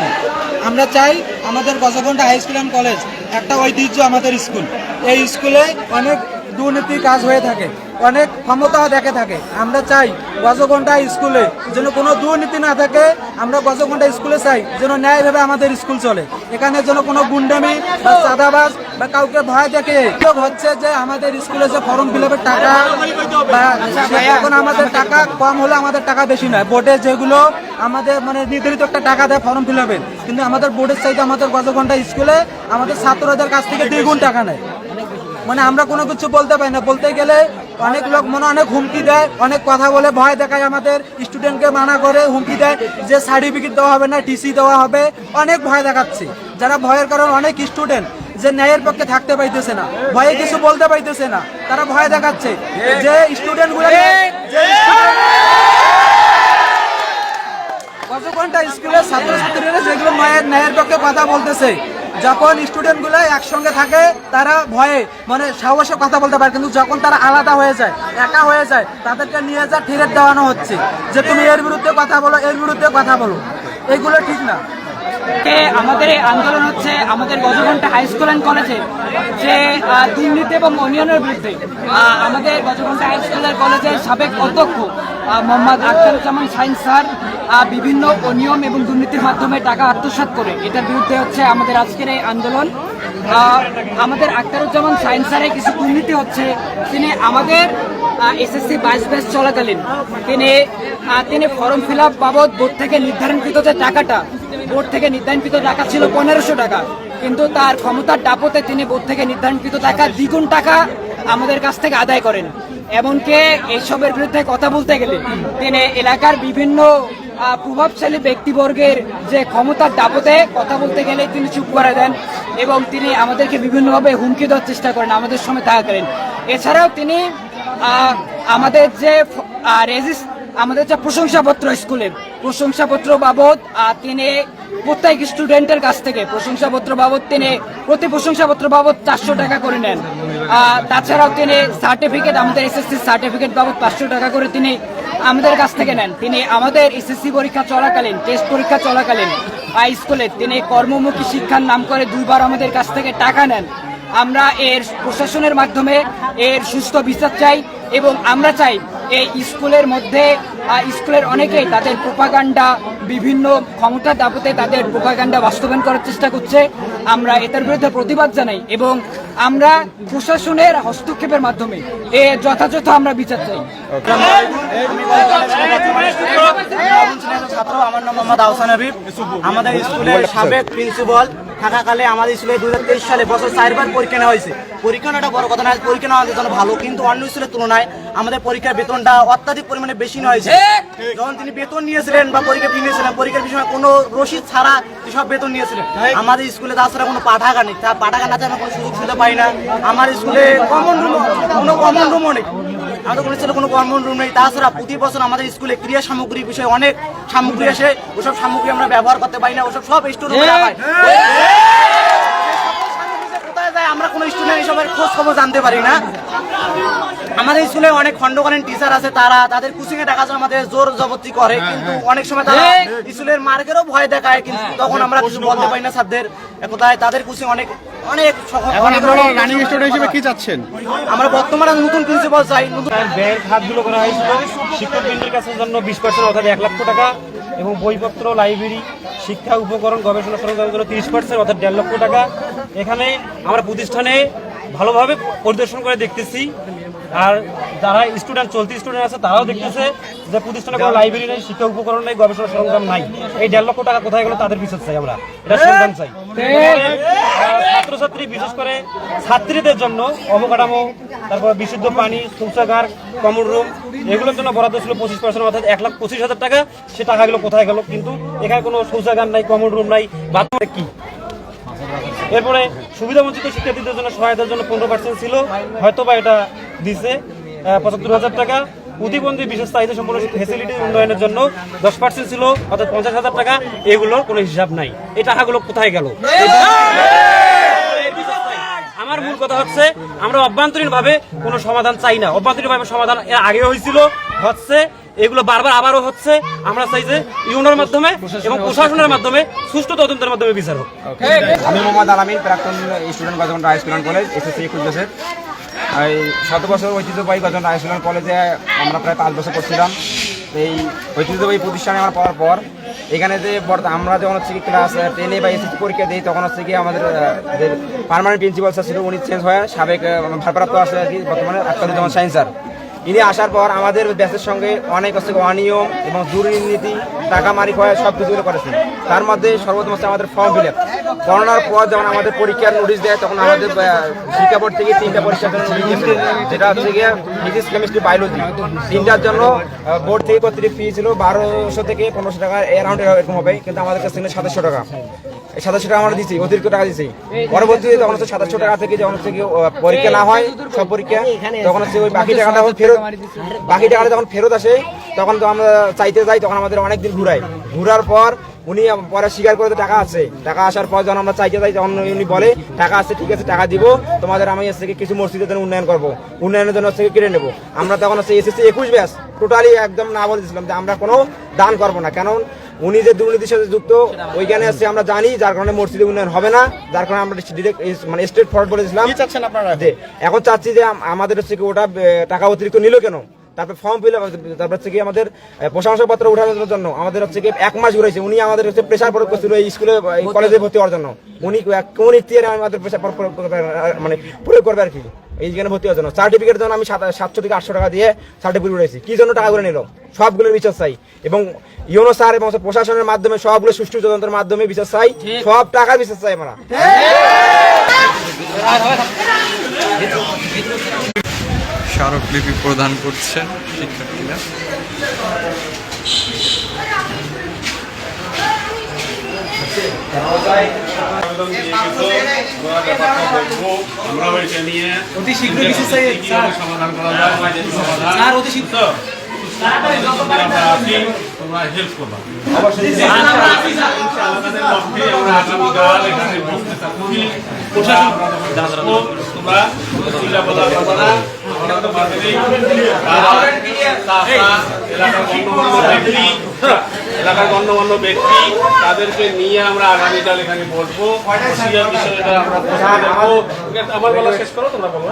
করেছি। আমরা চাই আমাদের Gajaganda high school and college একটা ঐতিহ্য আমাদের স্কুল। এই স্কুলে অনেক দুর্নীতি কাজ হয়ে থাকে। অনেক ক্ষমতা দেখে থাকে। আমরা চাই গজগন্ডা স্কুলে যেন কোনো দুর্নীতি না থাকে। আমরা গজগন্ডা স্কুলে চাই যেন ন্যায়ভাবে আমাদের স্কুল চলে। এখানে যেন কোনো গুন্ডামি বা চাঁদাবাজ বা কাউকে ভয় দেখে। হচ্ছে যে আমাদের স্কুলে যে ফর্ম ফিল টাকা বা এখন আমাদের টাকা কম হলে আমাদের টাকা বেশি নয়। বোর্ডে যেগুলো আমাদের মানে নির্ধারিত একটা টাকা দেয় ফর্ম ফিল কিন্তু আমাদের বোর্ডের চাইতে আমাদের গজঘন্টা স্কুলে আমাদের ছাত্রদের কাছ থেকে দ্বিগুণ টাকা নেয়। মানে আমরা কোনো কিছু বলতে পারি না। বলতে গেলে অনেক লোক মনে অনেক হুমকি দেয় অনেক কথা বলে ভয় দেখায় আমাদের। স্টুডেন্টকে মানা করে হুমকি দেয় যে সার্টিফিকেট দেওয়া হবে না টিসি দেওয়া হবে। অনেক ভয় দেখাচ্ছে। যারা ভয়ের কারণে অনেক স্টুডেন্ট যে ন্যায়ের পক্ষে থাকতে পাইতেছে না ভয়ে কিছু বলতে পাইতেছে না তারা ভয় দেখাচ্ছে যে স্টুডেন্টগুলো কতক্ষণটা স্কুলের ছাত্রছাত্রীরা যেগুলো মায়ের ন্যায়ের পক্ষে কথা বলতেছে? যখন স্টুডেন্টগুলো একসঙ্গে থাকে, তারা ভয়ে মানে সাহসে কথা বলতে পারে, কিন্তু যখন তারা আলাদা হয়ে যায়, একা হয়ে যায়, তাদেরকে নিয়ে যা ফেরত দেওয়ানো হচ্ছে, যে তুমি এর বিরুদ্ধে কথা বলো, এর বিরুদ্ধে কথা বলো। এগুলো ঠিক না। কে আমাদের এই আন্দোলন হচ্ছে আমাদের গজঘন্টা হাই স্কুল অ্যান্ড কলেজে, যে দুর্নীতি এবং অনিয়নের বিরুদ্ধে আমাদের গজঘন্টা হাই স্কুল অ্যান্ড কলেজের সাবেক অধ্যক্ষ মোহাম্মদ আখতারুজ্জামান সাইন্স স্যার বিভিন্ন অনিয়ম এবং দুর্নীতির মাধ্যমে টাকা আত্মসাৎ করে। এটার বিরুদ্ধে হচ্ছে আমাদের আজকের এই আন্দোলন। আমাদের আখতারুজ্জামান সাইন্স স্যারের কিছু দুর্নীতি হচ্ছে, তিনি আমাদের এসএসসি বাইশ ব্যাচ চলাকালীন। তিনি তিনি ফর্ম ফিল আপ বাবদ বোর্ড থেকে নির্ধারণকৃত যে টাকাটা বোর্ড থেকে নির্ধারণকৃত টাকা ছিল পনেরোশো টাকা। কিন্তু তার ক্ষমতার ডাপতে তিনি বোর্ড থেকে নির্ধারণকৃত টাকা, দ্বিগুণ টাকা আমাদের কাছ থেকে আদায় করেন। এমনকি এইসবের বিরুদ্ধে কথা বলতে গেলে তিনি এলাকার বিভিন্ন প্রভাবশালী ব্যক্তিবর্গের যে ক্ষমতার দাপতে কথা বলতে গেলে তিনি চুপ করে দেন এবং তিনি আমাদেরকে বিভিন্নভাবে হুমকি দেওয়ার চেষ্টা করেন, আমাদের সময় থাকাকালীন এছাড়াও তিনি আমাদের যে ফ- আহ, রেজিস আমাদের যে প্রশংসাপত্র স্কুলে প্রশংসাপত্র বাবদ তিনি প্রত্যেক স্টুডেন্টের কাছ থেকে প্রশংসাপত্র বাবদ তিনি প্রতি প্রশংসাপত্র বাবদ চারশো টাকা করে নেন। তাছাড়াও তিনি সার্টিফিকেট আমাদের এসএসসি সার্টিফিকেট বাবদ পাঁচশো টাকা করে তিনি আমাদের কাছ থেকে নেন। তিনি আমাদের এসএসসি পরীক্ষা চলাকালীন টেস্ট পরীক্ষা চলাকালীন আহ, স্কুলে তিনি কর্মমুখী শিক্ষার নাম করে দুইবার আমাদের কাছ থেকে টাকা নেন। আমরা এর প্রশাসনের মাধ্যমে এর সুস্থ বিচার চাই এবং আমরা চাই এই স্কুলের মধ্যে স্কুলের অনেকেই তাদের প্রোপাগান্ডা, বিভিন্ন ক্ষমতা দাপতে তাদের প্রোপাগান্ডা বাস্তবায়ন করার চেষ্টা করছে। আমরা এটার বিরুদ্ধে প্রতিবাদ জানাই এবং আমরা প্রশাসনের হস্তক্ষেপের মাধ্যমে এ যথাযথ আমরা বিচার চাই। আমার নাম মোহাম্মদ আহসান হাবিব। আমাদের স্কুলের সাবেক প্রিন্সিপাল থাকাকালে আমাদের স্কুলে দুই হাজার সালে বছর চারবার পরীক্ষা নেওয়া হয়েছে। পরীক্ষা নেওয়াটা বড় কথা না পরীক্ষা নেওয়া জন্য ভালো কিন্তু অন্য স্কুলের তুলনায় আমাদের পরীক্ষার বেতনটা অত্যাধিক পরিমাণে বেশি নেওয়া হয়েছে। যখন তিনি বেতন নিয়েছিলেন বা পরীক্ষা ফি নিয়েছিলেন পরীক্ষার বিষয়ে কোনো রসিদ ছাড়া সব বেতন নিয়েছিলেন। আমাদের স্কুলে তাছাড়া কোনো পাঠাগার নেই তা পাঠাগার না আমরা কোনো সুযোগ সুবিধা পাই না। আমার স্কুলে কমন রুম কোনো কমন রুমও নেই। কোনো স্কুলে কোনো কমন রুম নেই। তাছাড়া প্রতি বছর আমাদের স্কুলে ক্রিয়া সামগ্রী বিষয়ে অনেক সামগ্রী আসে। ওসব সামগ্রী আমরা ব্যবহার করতে পারি না, ওসব সব স্টোর আমরা কোনো স্টুডেন্ট সময় খোঁজ খবর জানতে পারি না। আমাদের স্কুলে অনেক খণ্ডকালীন টিচার আছে তারা তাদের কোচিং এ টাকা জন্য আমাদের জোর জবরদস্তি করে কিন্তু অনেক সময় তারা স্কুলের মার্কেরও ভয় দেখায় কিন্তু তখন আমরা কিছু বলতে পারি না স্যারদের কোথায় তাদের কোচিং অনেক অনেক সহ- এখন আপনারা রানিং স্টুডেন্ট হিসেবে কি চাচ্ছেন? আমরা বর্তমানে নতুন প্রিন্সিপাল চাই নতুন ব্যয়ের খাতগুলো করা হয়েছিল। শিক্ষকবৃন্দের কাছে জন্য বিশ পার্সেন্ট অর্থাৎ এক লক্ষ টাকা এবং বইপত্র লাইব্রেরি শিক্ষা উপকরণ গবেষণা সরঞ্জামের জন্য তিরিশ পার্সেন্ট অর্থাৎ দেড় লক্ষ টাকা। এখানে আমরা প্রতিষ্ঠানে ভালোভাবে পরিদর্শন করে দেখতেছি। আর যারা স্টুডেন্ট চলতি স্টুডেন্ট আছে, তারাও দেখতেছে যে প্রতিষ্ঠানে কোনো লাইব্রেরি নেই, শিক্ষা উপকরণ নেই গবেষণা সরঞ্জাম নাই। এই দেড় লক্ষ টাকা কোথায় গেল তাদের বিচার চাই আমরা। এটা সন্ধান চাই। ছাত্রছাত্রী, বিশেষ করে ছাত্রীদের জন্য অবকাঠামো, তারপর বিশুদ্ধ পানি, শৌচাগার কমন রুম এগুলোর জন্য বরাদ্দ ছিল পঁচিশ পার্সেন্ট অর্থাৎ এক লাখ পঁচিশ হাজার টাকা। সে টাকাগুলো কোথায় গেল? কিন্তু এখানে কোনো শৌচাগার নাই কমন রুম নাই। বাথরুম কি? এরপরে সুবিধা বঞ্চিত শিক্ষার্থীদের জন্য সহায়তার জন্য পনেরো পার্সেন্ট ছিল। হয়তো বা এটা দিছে পঁচাত্তর হাজার টাকা। প্রতিবন্ধী বিশেষ চাহিদা সম্পূর্ণ ফেসিলিটি উন্নয়নের জন্য দশ পার্সেন্ট ছিল, অর্থাৎ পঞ্চাশ হাজার টাকা। এগুলোর কোনো হিসাব নাই। এই টাকাগুলো কোথায় গেল? আমার মূল কথা হচ্ছে, আমরা অভ্যন্তরীণ ভাবে কোনো সমাধান চাই না। অভ্যন্তরীণ ভাবে সমাধান এর আগে হয়েছিল, হচ্ছে এগুলো বারবার আবারও হচ্ছে। আমরা চাই যে ইউনোর মাধ্যমে এবং প্রশাসনের মাধ্যমে, সুষ্ঠু তদন্তের মাধ্যমে বিচার হোক। আমি মোহাম্মদ আলামিন প্রাক্তন student Gajmond high school college, SSC বছর। এই সাত বছর ঐতিহ্যবাহী গজমন্ড হাই স্কুল কলেজে আমরা প্রায় পাঁচ বছর করছিলাম। এই ঐতিহ্যবাহী প্রতিষ্ঠানে আমার পড়ার পর, এখানে যে আমরা যখন হচ্ছে কি ক্লাস টেনে বা এসএসসি পরীক্ষা দিই, তখন হচ্ছে কি আমাদের পার্মানেন্ট প্রিন্সিপাল স্যার ছিল, উনি চেঞ্জ হয়ে সাবেক ভারপ্রাপ্ত আছে আর কি, বর্তমানে আক্তারুজ্জামান সাইন স্যার ইনি আসার পর আমাদের ব্যাচের সঙ্গে অনেক হচ্ছে অনিয়ম এবং দুর্নীতি টাকা মারি খাওয়া সব কিছুগুলো করেছেন। তার মধ্যে সর্বপ্রথম হচ্ছে আমাদের ফর্ম ফিল আপ করোনার পর যখন আমাদের পরীক্ষার নোটিশ দেয়, তখন আমাদের শিক্ষা বোর্ড থেকে তিনটা পরীক্ষার জন্য যেটা হচ্ছে গিয়ে ফিজিক্স কেমিস্ট্রি বায়োলজি তিনটার জন্য বোর্ড থেকে কর্তৃক ফি ছিল বারোশো থেকে পনেরোশো টাকা অ্যারাউন্ড এরকম হবে, কিন্তু আমাদের কাছে ছিল সাতাশশো টাকা। সাতাশশো টাকা আমরা দিচ্ছি অতিরিক্ত টাকা দিচ্ছি পরবর্তীতে তখন হচ্ছে সাতাশশো টাকা থেকে যখন হচ্ছে পরীক্ষা না হয়, সব পরীক্ষা, তখন হচ্ছে ওই বাকি টাকাটা যখন ফেরত বাকি টাকাটা যখন ফেরত আসে, তখন তো আমরা চাইতে যাই, তখন আমাদের অনেক দিন ঘুরাই ঘুরার পর উনি পরে স্বীকার করে টাকা আছে। টাকা আসার পর যখন আমরা চাইতে যাই, তখন উনি বলে, টাকা আছে, ঠিক আছে, টাকা দিব। তোমাদের আমি হচ্ছে কি কিছু মসজিদের জন্য উন্নয়ন করব। উন্নয়নের জন্য হচ্ছে কি কেড়ে নেব। আমরা তখন হচ্ছে এসএসসি একুশ ব্যাস টোটালি একদম না বলে দিয়েছিলাম যে আমরা কোনো দান করব না। কারণ উনি যে দুর্নীতির সাথে যুক্ত ওইখানে আছে আমরা জানি যার কারণে মসজিদে উন্নয়ন হবে না যার কারণে আমরা ডিরেক্ট মানে স্টেট ফরওয়ার্ড বলে দিয়েছিলাম চাচ্ছেন আপনারা এখন? চাচ্ছি যে আমাদের হচ্ছে কি ওটা টাকা অতিরিক্ত নিল কেন? তারপর ফর্ম ফিল তারপর হচ্ছে কি আমাদের প্রশংসাপত্র উঠানোর জন্য আমাদের হচ্ছে কি এক মাস ঘুরেছে উনি আমাদের হচ্ছে প্রেশার প্রয়োগ করছিল এই স্কুলে কলেজে ভর্তি হওয়ার জন্য। উনি কোন ইতিহারে আমাদের প্রেশার মানে প্রয়োগ করবে আর কি? এইখানে ভর্তি হওয়ার জন্য। সার্টিফিকেট জন্য আমি সাত- সাতশো থেকে আটশো টাকা দিয়ে সার্টিফিকেট উঠেছি কি জন্য টাকাগুলো নিল? সবগুলো বিচার চাই। এবং ইউনো স্যার এবং প্রশাসনের মাধ্যমে সবগুলো সুষ্ঠু তদন্তের মাধ্যমে বিচার চাই। সব টাকার বিচার চাই আমরা। স্মারকলিপি প্রদান করছেন শিক্ষার্থীরা আবেদন দিয়ে গেছো ওরা ব্যাপারটা দেখব আমরাও এটা নিয়ে অতি শীঘ্র কিছু সমাধান করা যায় সমাধান অতি শীঘ্র। তোমরা হেল্প করবা প্রশাসন তোমরা এলাকার গণ্যমান্য ব্যক্তি, তাদেরকে নিয়ে আমরা আগামীকাল এখানে বসবো বিষয়টা আমরা দেখব আমার বলা শেষ করো তোমরা বলো?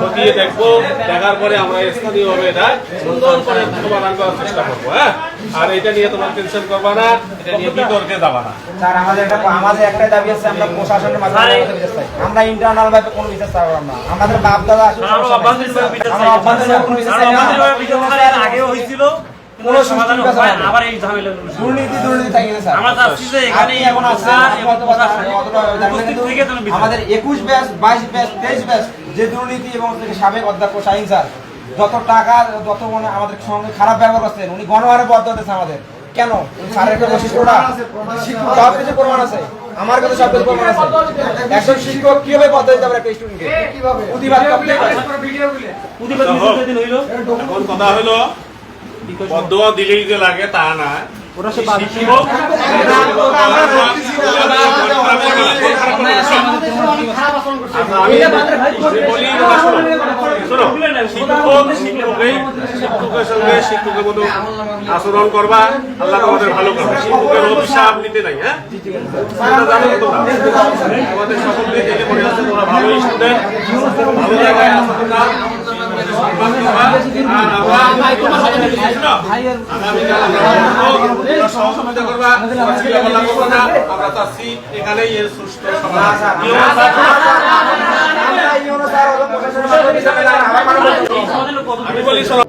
খতিয়ে দেখব দেখার পরে আমরা স্থানীয়ভাবে এটা সুন্দর করে চেষ্টা করব হ্যাঁ আর এটা নিয়ে তোমরা টেনশন করবা না এটা নিয়ে বিতর্কে যাবা না। স্যার আমাদের একটা আমাদের একটাই দাবি আছে আমরা প্রশাসনের মাধ্যমে বিচার চাই। আমরা ইন্টারনাল ভাবে কোনো বিচার চাই না। আমাদের বাপ দাদা আসলে সমস্যা নেই। আমরা অভ্যন্তরীণভাবে কোনো বিচার চাই না। আগেও হয়েছিল কোনো সমাধান হয় না। আবার এই ঝামেলা দুর্নীতি দুর্নীতি থাকে স্যার। আমরা চাচ্ছি যে এখানে এখন স্যার এবং উপস্থিত থেকে যেন আমাদের একুশ ব্যাচ বাইশ ব্যাচ তেইশ ব্যাচ যে দুর্নীতি এবং সাবেক অধ্যক্ষ শাহিন স্যার যত টাকা যত মানে আমাদের সঙ্গে খারাপ ব্যবহার করছেন উনি গণহারে বদ্ধ দিতেছে আমাদের। কেন? স্যারের একটা বৈশিষ্ট্যটা সব কিছু প্রমাণ আছে। আমার কাছে সব কিছু প্রমাণ আছে। একজন শিক্ষক কীভাবে বদ্ধ দিতে পারে একটা স্টুডেন্টকে প্রতিবাদ করতে প্রতিবাদ কথা হলো বদুয়া দিলেই যে লাগে তা না। ওরা সব শিক্ষকের মতো আচরণ করবা আল্লাহ তোমাদের ভালো করবে শিক্ষকের অভিশাপ নিতে নাই হ্যাঁ জানো তোমরা তোমাদের সকলকে মনে ভালো স্টুডেন্ট ভালো জায়গায় আমরা আমরা চাচ্ছি এখানেই এর হয় আমি বলি শোনো,